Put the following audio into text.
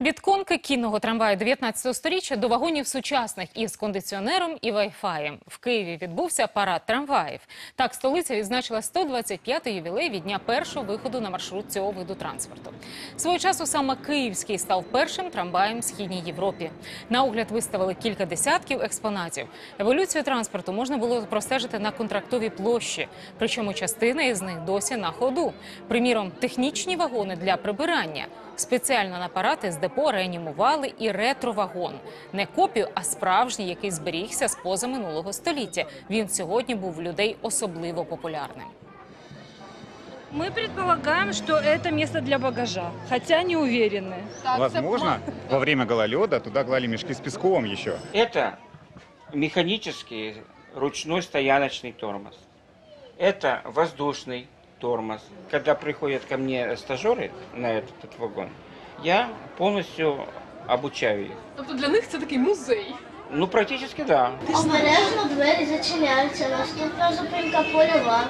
Від конки кінного трамваю 19 століття до вагонів сучасних із кондиціонером і вайфаєм. В Києві відбувся парад трамваїв. Так, столиця відзначила 125-й ювілей від дня першого виходу на маршрут цього виду транспорту. Свого часу саме київський став першим трамваєм в східній Європі. На огляд виставили кілька десятків експонатів. Еволюцію транспорту можна було простежити на контрактовій площі. Причому частина із них досі на ходу. Приміром, технічні вагони для прибирання. Спеціально на апарати з депо реанімували і ретровагон. Не копію, а справжній, який зберігся з позаминулого століття. Він сьогодні був в людей особливо популярним. Мы предполагаем, что это место для багажа, хотя не уверены. Возможно, во время гололеда туда клали мешки с песком еще. Это механический ручной стояночный тормоз. Это воздушный тормоз. Когда приходят ко мне стажеры на этот вагон, я повністю обучаю їх. Тобто для них це такий музей. Ну, практически да. Обережно двері зачиняються. Наступна зупинка польова.